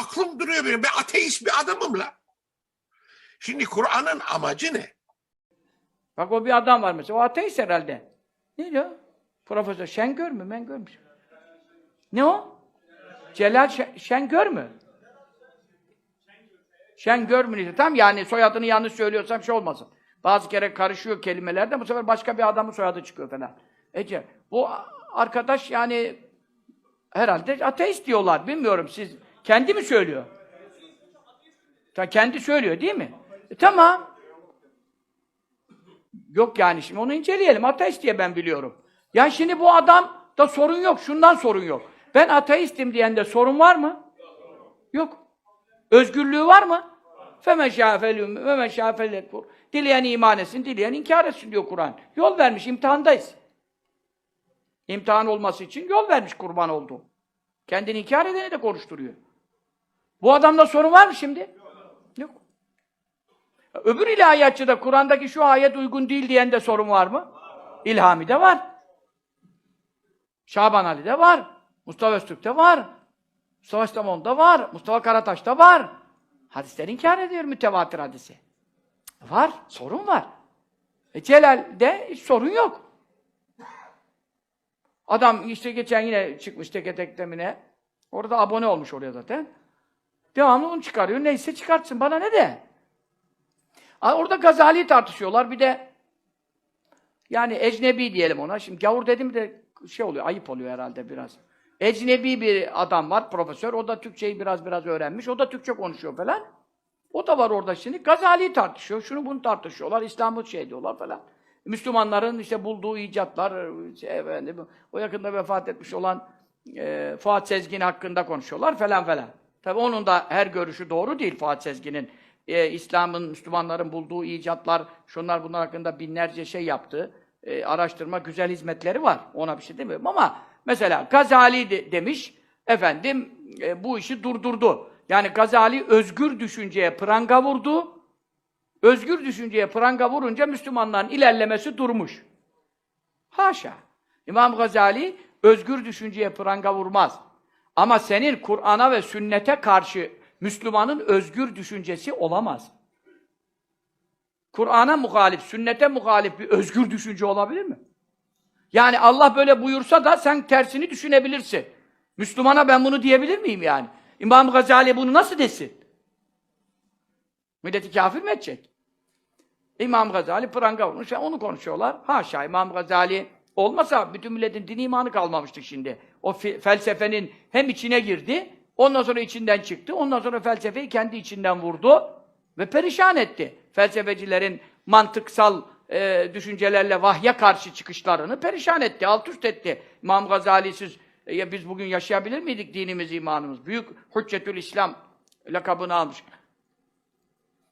Aklım duruyor benim. Ben ateist bir adamım la. Şimdi Kur'an'ın amacı ne? Bak o bir adam var mesela. O ateist herhalde. Ne diyor? Profesör Şengör mü? Ben görmüş. Ne o? Celal Şen- Şengör mü? Şengör mü. Tam yani soyadını yanlış söylüyorsam şey olmasın. Bazı kere karışıyor kelimelerde bu sefer başka bir adamın soyadı çıkıyor falan. Ece, bu arkadaş yani herhalde ateist diyorlar. Bilmiyorum siz kendi mi söylüyor? Ta kendi söylüyor değil mi? E, tamam. Yok yani şimdi onu inceleyelim. Ateist diye ben biliyorum. Ya şimdi bu adam da sorun yok. Şundan sorun yok. Ben ateistim diyende sorun var mı? Yok. Özgürlüğü var mı? Femen şâfelüm ve men şâfelekfur. Dileyen iman etsin, dileyen inkar etsin diyor Kur'an. Yol vermiş, imtihandayız. İmtihan olması için yol vermiş kurban oldu. Kendini inkar edeni de konuşturuyor. Bu adamda sorun var mı şimdi? Yok. Öbür ilahiyatçıda Kur'an'daki şu ayet uygun değil diyen de sorun var mı? İlhami'de var. Şaban Ali'de var. Mustafa Öztürk'te var. Mustafa İslamoğlu'nda var. Mustafa Karataş'ta var. Hadisler inkar ediyor mütevatir hadisi. Var. Sorun var. E Celal'de hiç sorun yok. Adam işte geçen yine çıkmış teke teklemine. Orada abone olmuş oraya zaten. Devamlı onu çıkarıyor. Neyse çıkartsın. Bana ne de? Orada Gazali'yi tartışıyorlar. Bir de yani ecnebi diyelim ona. Şimdi gavur dedim de şey oluyor, ayıp oluyor herhalde biraz. Ecnebi bir adam var, profesör. O da Türkçeyi biraz biraz öğrenmiş. O da Türkçe konuşuyor falan. O da var orada şimdi. Gazali'yi tartışıyor. Şunu bunu tartışıyorlar. İslam'ı şey diyorlar falan. Müslümanların işte bulduğu icatlar, şey efendim, o yakında vefat etmiş olan e, Fuat Sezgin hakkında konuşuyorlar falan falan. Tabi onun da her görüşü doğru değil Fuat Sezgin'in. E, İslam'ın, Müslümanların bulduğu icatlar, şunlar bunlar hakkında binlerce şey yaptı. E, araştırma, güzel hizmetleri var. Ona bir şey demiyorum ama mesela Gazali de, demiş, efendim e, bu işi durdurdu. Yani Gazali özgür düşünceye pranga vurdu. Özgür düşünceye pranga vurunca Müslümanların ilerlemesi durmuş. Haşa. İmam Gazali özgür düşünceye pranga vurmaz. Ama senin Kur'an'a ve sünnete karşı Müslümanın özgür düşüncesi olamaz. Kur'an'a muhalif, sünnete muhalif bir özgür düşünce olabilir mi? Yani Allah böyle buyursa da sen tersini düşünebilirsin. Müslümana ben bunu diyebilir miyim yani? İmam Gazali bunu nasıl desin? Milleti kafir mi edecek? İmam Gazali pranga vurmuş, onu konuşuyorlar. Haşa İmam Gazali olmasa bütün milletin dini imanı kalmamıştı şimdi. O fe- felsefenin hem içine girdi, ondan sonra içinden çıktı, ondan sonra felsefeyi kendi içinden vurdu ve perişan etti. Felsefecilerin mantıksal e, düşüncelerle vahye karşı çıkışlarını perişan etti, alt üst etti. İmam Gazali'siz e, biz bugün yaşayabilir miydik dinimiz, imanımız? Büyük Hüccetül İslam lakabını almış.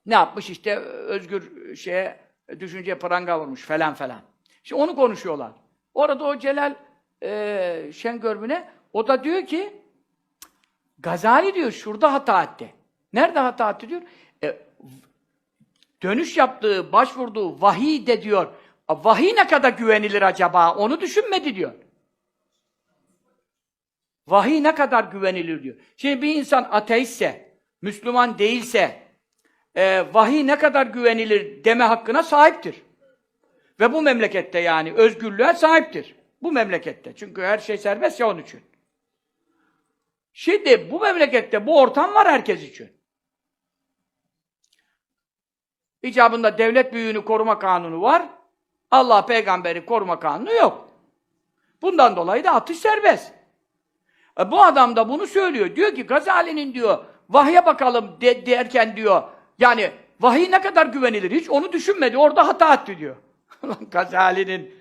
Ne yapmış işte özgür şeye düşünceye pranga vurmuş falan falan. Şimdi onu konuşuyorlar. Orada o Celal e, Şengörmüne o da diyor ki Gazali diyor şurada hata etti. Nerede hata etti diyor? E, dönüş yaptığı, başvurduğu vahiy de diyor. Vahiy ne kadar güvenilir acaba? Onu düşünmedi diyor. Vahiy ne kadar güvenilir diyor. Şimdi bir insan ateistse, Müslüman değilse, e, vahiy ne kadar güvenilir deme hakkına sahiptir. Ve bu memlekette yani özgürlüğe sahiptir. Bu memlekette. Çünkü her şey serbest ya onun için. Şimdi bu memlekette bu ortam var herkes için. İcabında devlet büyüğünü koruma kanunu var. Allah peygamberi koruma kanunu yok. Bundan dolayı da atış serbest. E, bu adam da bunu söylüyor. Diyor ki Gazali'nin diyor vahye bakalım de- derken diyor yani vahiy ne kadar güvenilir hiç onu düşünmedi. Orada hata etti diyor. Gazali'nin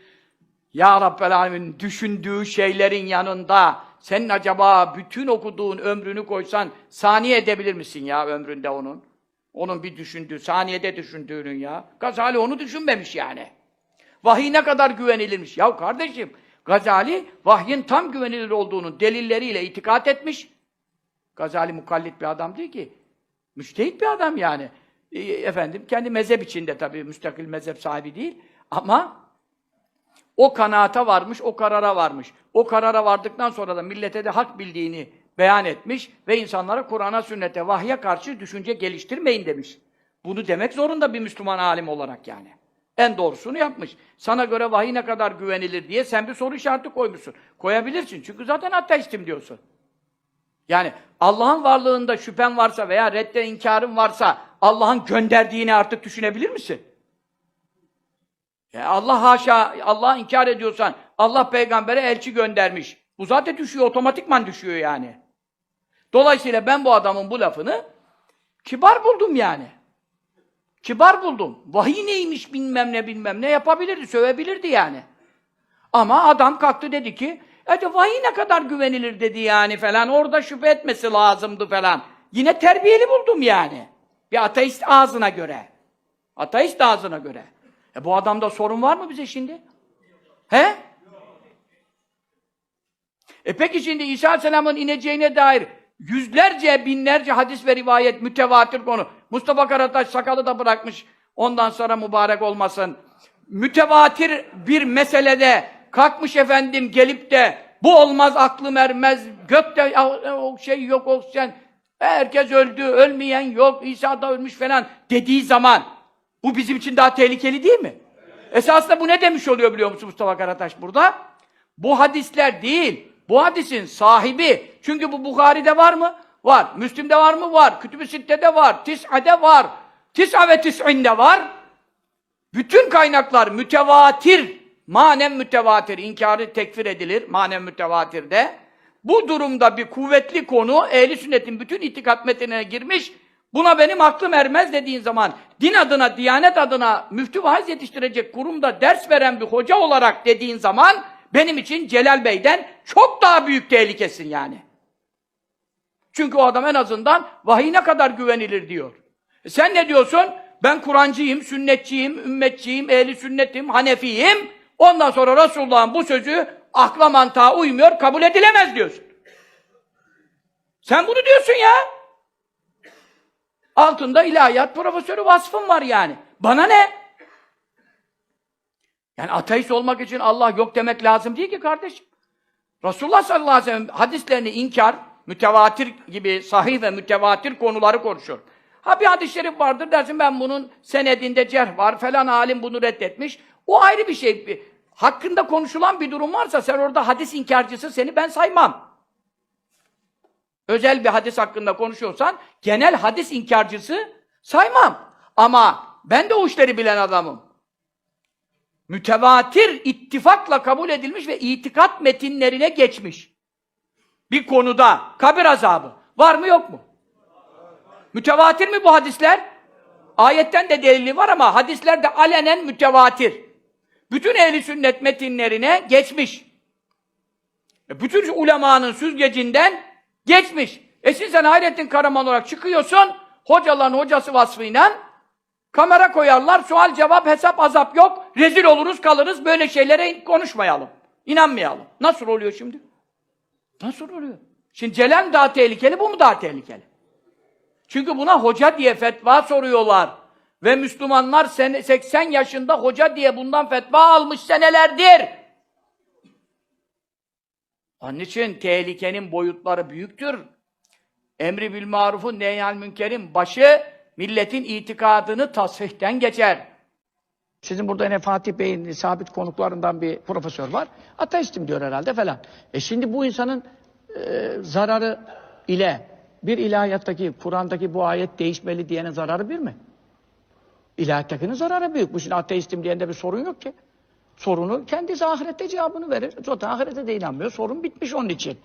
ya Rabbel Alemin düşündüğü şeylerin yanında senin acaba bütün okuduğun ömrünü koysan saniye edebilir misin ya ömründe onun? Onun bir düşündüğü, saniyede düşündüğünün ya. Gazali onu düşünmemiş yani. Vahiy ne kadar güvenilirmiş. Ya kardeşim, Gazali vahyin tam güvenilir olduğunu delilleriyle itikat etmiş. Gazali mukallit bir adam değil ki. Müştehit bir adam yani. E, efendim, kendi mezhep içinde tabii müstakil mezhep sahibi değil. Ama o kanaata varmış, o karara varmış. O karara vardıktan sonra da millete de hak bildiğini beyan etmiş ve insanlara Kur'an'a, sünnete, vahye karşı düşünce geliştirmeyin demiş. Bunu demek zorunda bir Müslüman alim olarak yani. En doğrusunu yapmış. Sana göre vahiy ne kadar güvenilir diye sen bir soru işareti koymuşsun. Koyabilirsin çünkü zaten ateistim diyorsun. Yani Allah'ın varlığında şüphen varsa veya redde inkarın varsa Allah'ın gönderdiğini artık düşünebilir misin? Ya Allah haşa, Allah inkar ediyorsan Allah peygambere elçi göndermiş. Bu zaten düşüyor, otomatikman düşüyor yani. Dolayısıyla ben bu adamın bu lafını kibar buldum yani. Kibar buldum. Vahiy neymiş bilmem ne bilmem ne yapabilirdi, sövebilirdi yani. Ama adam kalktı dedi ki, hadi vahiy ne kadar güvenilir dedi yani falan, orada şüphe etmesi lazımdı falan. Yine terbiyeli buldum yani. Bir ateist ağzına göre. Ateist ağzına göre. E bu adamda sorun var mı bize şimdi? He? E peki şimdi İsa Aleyhisselam'ın ineceğine dair yüzlerce, binlerce hadis ve rivayet mütevatir konu. Mustafa Karataş sakalı da bırakmış. Ondan sonra mübarek olmasın. Mütevatir bir meselede kalkmış efendim gelip de bu olmaz aklım ermez. Gökte o şey yok oksijen. Herkes öldü, ölmeyen yok. İsa da ölmüş falan dediği zaman bu bizim için daha tehlikeli değil mi? Esasında bu ne demiş oluyor biliyor musun Mustafa Karataş burada? Bu hadisler değil. Bu hadisin sahibi. Çünkü bu Bukhari'de var mı? Var. Müslim'de var mı? Var. Kütüb-i Sitte'de var. Tis'ade var. Tis'a ve tis'inde var. Bütün kaynaklar mütevatir. Manen mütevatir. İnkarı tekfir edilir. Manen mütevatirde. Bu durumda bir kuvvetli konu ehli sünnetin bütün itikat metinine girmiş. Buna benim aklım ermez dediğin zaman din adına, diyanet adına müftü vaiz yetiştirecek kurumda ders veren bir hoca olarak dediğin zaman benim için Celal Bey'den çok daha büyük tehlikesin yani. Çünkü o adam en azından vahiy ne kadar güvenilir diyor. E sen ne diyorsun? Ben Kur'ancıyım, sünnetçiyim, ümmetçiyim, ehli sünnetim, Hanefiyim. Ondan sonra Resulullah'ın bu sözü akla mantığa uymuyor, kabul edilemez diyorsun. Sen bunu diyorsun ya. Altında ilahiyat profesörü vasfın var yani. Bana ne? Yani ateist olmak için Allah yok demek lazım değil ki kardeşim. Resulullah sallallahu aleyhi ve sellem hadislerini inkar, mütevatir gibi sahih ve mütevatir konuları konuşuyor. Ha bir hadis-i şerif vardır dersin ben bunun senedinde cerh var falan alim bunu reddetmiş. O ayrı bir şey. Hakkında konuşulan bir durum varsa sen orada hadis inkarcısı seni ben saymam. Özel bir hadis hakkında konuşuyorsan genel hadis inkarcısı saymam. Ama ben de o işleri bilen adamım mütevatir ittifakla kabul edilmiş ve itikat metinlerine geçmiş. Bir konuda kabir azabı var mı yok mu? Mütevatir mi bu hadisler? Ayetten de delili var ama hadisler de alenen mütevatir. Bütün ehli sünnet metinlerine geçmiş. E, Bütün ulemanın süzgecinden geçmiş. E şimdi sen Hayrettin Karaman olarak çıkıyorsun, hocaların hocası vasfıyla Kamera koyarlar, sual cevap, hesap azap yok. Rezil oluruz, kalırız. Böyle şeylere konuşmayalım. İnanmayalım. Nasıl oluyor şimdi? Nasıl oluyor? Şimdi Celal daha tehlikeli, bu mu daha tehlikeli? Çünkü buna hoca diye fetva soruyorlar. Ve Müslümanlar sene- 80 yaşında hoca diye bundan fetva almış senelerdir. Onun için tehlikenin boyutları büyüktür. Emri bil marufun nehyal münkerin başı milletin itikadını tasfihten geçer. Sizin burada yine Fatih Bey'in sabit konuklarından bir profesör var. Ateistim diyor herhalde falan. E şimdi bu insanın e, zararı ile bir ilahiyattaki, Kur'an'daki bu ayet değişmeli diyenin zararı bir mi? İlahiyattakinin zararı büyük. Bu şimdi ateistim diyende bir sorun yok ki. Sorunu kendisi ahirette cevabını verir. Zaten ahirete de inanmıyor. Sorun bitmiş onun için.